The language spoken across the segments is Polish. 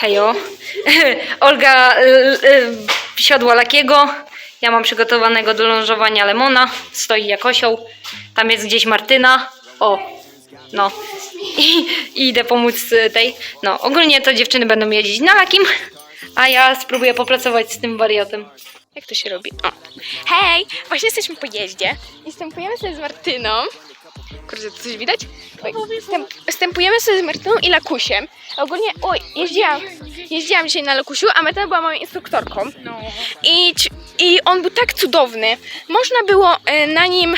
Hejo. Olga y, y, siodła lakiego. Ja mam przygotowanego do lążowania lemona. Stoi jak osioł. Tam jest gdzieś Martyna. O, no. I, I idę pomóc y, tej. No, ogólnie to dziewczyny będą jeździć na lakim, a ja spróbuję popracować z tym wariatem. Jak to się robi? O. Hej! Właśnie jesteśmy po jeździe i sobie z Martyną. Kurde, coś widać? Oj, Wstęp, wstępujemy sobie z Martyną i Lakusiem. Ogólnie, oj, jeździłam, jeździłam dzisiaj na Lakusiu, a Martyna była moją instruktorką. I, ci- I on był tak cudowny. Można było e, na nim,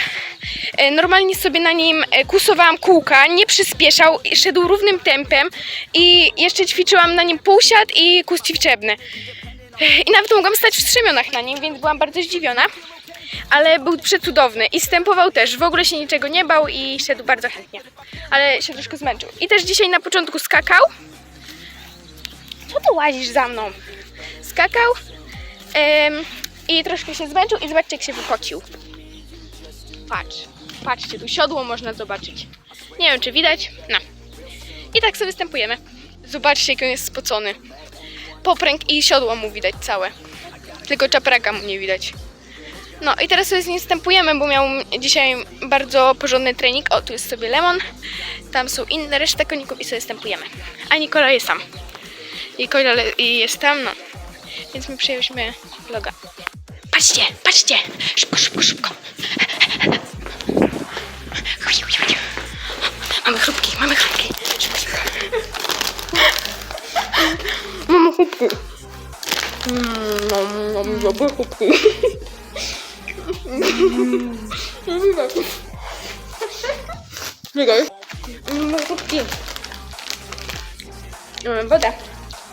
e, normalnie sobie na nim e, kusowałam kółka, nie przyspieszał, i szedł równym tempem i jeszcze ćwiczyłam na nim półsiad i kurs ćwiczebny. I nawet mogłam stać w strzemionach na nim, więc byłam bardzo zdziwiona. Ale był przecudowny i stępował też. W ogóle się niczego nie bał i szedł bardzo chętnie. Ale się troszkę zmęczył. I też dzisiaj na początku skakał. Co tu łazisz za mną? Skakał em, i troszkę się zmęczył i zobaczcie jak się wypocił. Patrz, patrzcie, tu siodło można zobaczyć. Nie wiem czy widać. No. I tak sobie występujemy. Zobaczcie jak on jest spocony popręg i siodło mu widać całe. Tylko czapraka mu nie widać. No i teraz sobie z nim wstępujemy, bo miał dzisiaj bardzo porządny trening. O, tu jest sobie lemon, tam są inne reszta koników i sobie wstępujemy. A Nikola jest tam. Nikola i jest tam, no. Więc my przejęliśmy vloga. Patrzcie, patrzcie! Szybko, szybko, szybko. Mamy chrupki, mamy chrupki. Mamy chrupki. Mm, Mam, mam chrupki. Czekaj. Mamy chrupki. Mamy wodę.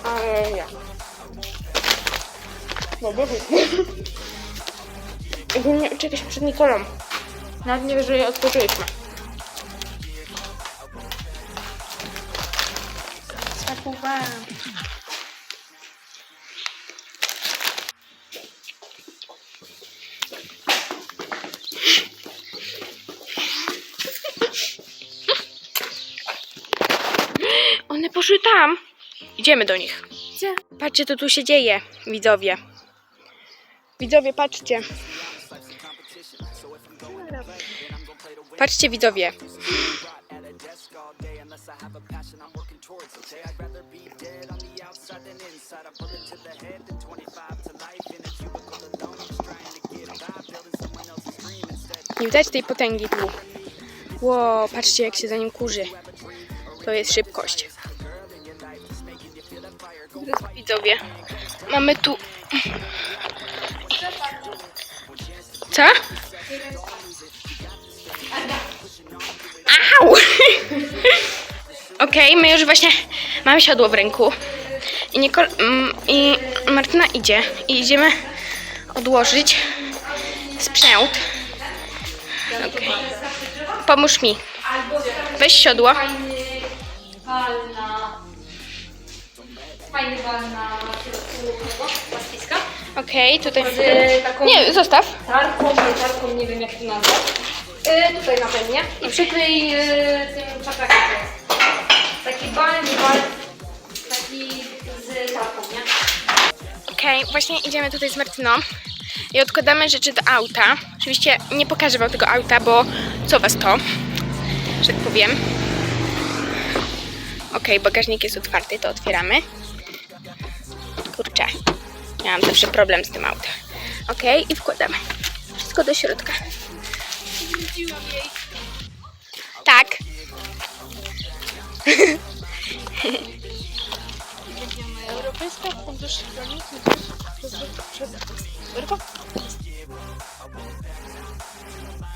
Ale nie. Dobre chrupki. Ogólnie czekać przed Nikolą. Nawet nie wiesz, że je odpoczęliśmy. Smakowałam. One poszły tam. Idziemy do nich. Gdzie? Patrzcie, co tu się dzieje, widzowie. Widzowie, patrzcie. Patrzcie, widzowie. Nie widać tej potęgi tu. Ło, patrzcie jak się za nim kurzy. To jest szybkość. Widzowie, mamy tu... Co? Au! Okej, my już właśnie mamy siodło w ręku. I, Nikol, mm, I Martyna idzie. I idziemy odłożyć sprzęt. Okej. Pomóż mi. Weź siodło. Fajny bal na... Środku tego pastwiska. Okej, tutaj... Z taką Nie, zostaw. tarką, nie tarką, nie wiem jak to nazwać. Y, tutaj na pewnie. I przykryj y, tym czaprakiem. co jest. Taki bal, nie bal, taki z tarką, nie? Okej, właśnie idziemy tutaj z Martyną i odkładamy rzeczy do auta. Oczywiście nie pokażę wam tego auta, bo co was to, że tak powiem. Okej, bagażnik jest otwarty, to otwieramy. Miałam zawsze problem z tym autem. Okej, i wkładamy wszystko do środka. Tak. Europejska Fundusz Rozwoju Przed